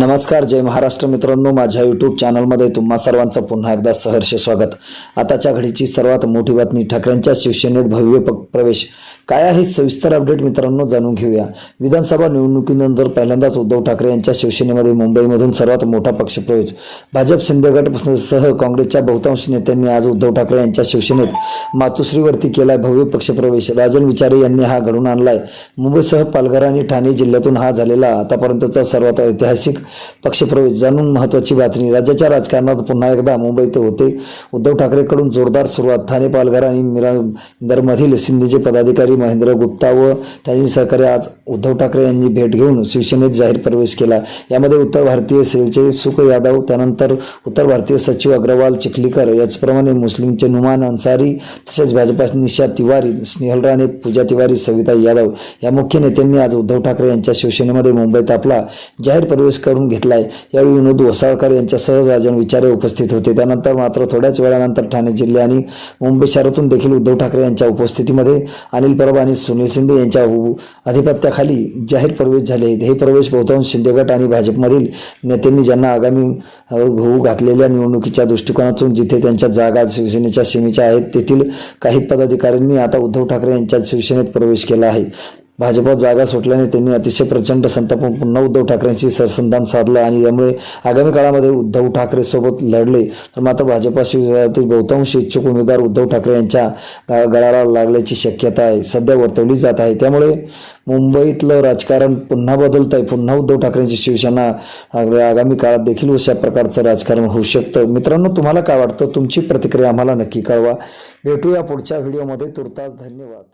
नमस्कार जय महाराष्ट्र मित्रांनो. माझ्या यूट्यूब चॅनलमध्ये तुम्हा सर्वांचं पुन्हा एकदा सहर्ष स्वागत. आताच्या घडीची सर्वात मोठी बातमी ठाकरेंच्या शिवसेनेत भव्य प्रवेश काय आहे सविस्तर अपडेट मित्रांनो जाणून घेऊया. विधानसभा निवडणुकीनंतर पहिल्यांदाच उद्धव ठाकरे यांच्या शिवसेनेमध्ये मुंबईमधून सर्वात मोठा पक्षप्रवेश. भाजप शिंदे सह काँग्रेसच्या बहुतांश नेत्यांनी आज उद्धव ठाकरे यांच्या शिवसेनेत मातोश्रीवरती केलाय भव्य पक्षप्रवेश. राजन विचारे यांनी हा घडून आणलाय. मुंबईसह पालघर आणि ठाणे जिल्ह्यातून हा झालेला आतापर्यंतचा सर्वात ऐतिहासिक पक्षप्रवेश. जाणून महत्वाची बातमी राज्याच्या राजकारणात पुन्हा एकदा मुंबईत होते. उद्धव ठाकरेकडून जोरदार सुरुवात. ठाणे पालघर आणि मिरामधील सिंधीचे पदाधिकारी महेंद्र गुप्ता व त्यांची सहकारी आज उद्धव ठाकरे यांनी भेट घेऊन शिवसेनेत जाहीर प्रवेश केला. यामध्ये उत्तर भारतीय सेलचे सुख यादव त्यानंतर उत्तर भारतीय सचिव अग्रवाल चिखलीकर याचप्रमाणे मुस्लिमचे नुमान अन्सारी तसेच भाजपा निशा तिवारी स्नेहल राणे पूजा तिवारी सविता यादव या मुख्य नेत्यांनी आज उद्धव ठाकरे यांच्या शिवसेनेमध्ये मुंबईत आपला जाहीर प्रवेश करून घेतलाय. यावेळी विनोद वसाळकर यांच्यासह राजन विचारे उपस्थित होते. त्यानंतर मात्र थोड्याच वेळानंतर ठाणे जिल्हे आणि मुंबई शहरातून देखील उद्धव ठाकरे यांच्या उपस्थितीमध्ये अनिल परब आणि सुनील शिंदे यांच्या अधिपत्याखाली जाहीर प्रवेश झाले आहेत. हे प्रवेश बहुतांश शिंदे गट आणि भाजपमधील नेत्यांनी ज्यांना आगामी होऊ घातलेल्या निवडणुकीच्या दृष्टिकोनातून जिथे त्यांच्या जागा शिवसेनेच्या सीमेच्या आहेत तेथील काही पदाधिकाऱ्यांनी आता उद्धव ठाकरे यांच्या शिवसेनेत प्रवेश केला आहे. भाजपात जागा सुटल्याने त्यांनी अतिशय प्रचंड संतापून पुन्हा उद्धव ठाकरेंशी सरसंधान साधलं आणि यामुळे आगामी काळामध्ये उद्धव ठाकरे सोबत लढले. तर मात्र भाजपा शिवसेनेतील बहुतांश इच्छुक उमेदवार उद्धव ठाकरे यांच्या गळाला लागल्याची शक्यता आहे. सध्या वर्तवली जात आहे. त्यामुळे मुंबईतलं राजकारण पुन्हा बदलत आहे पुन्हा उद्धव ठाकरेंची शिवसेना आगामी काळात देखील अशा प्रकारचं राजकारण होऊ शकतं. मित्रांनो तुम्हाला काय वाटतं? तुमची प्रतिक्रिया आम्हाला नक्की कळवा. भेटूया पुढच्या व्हिडिओमध्ये. तुर्तास धन्यवाद.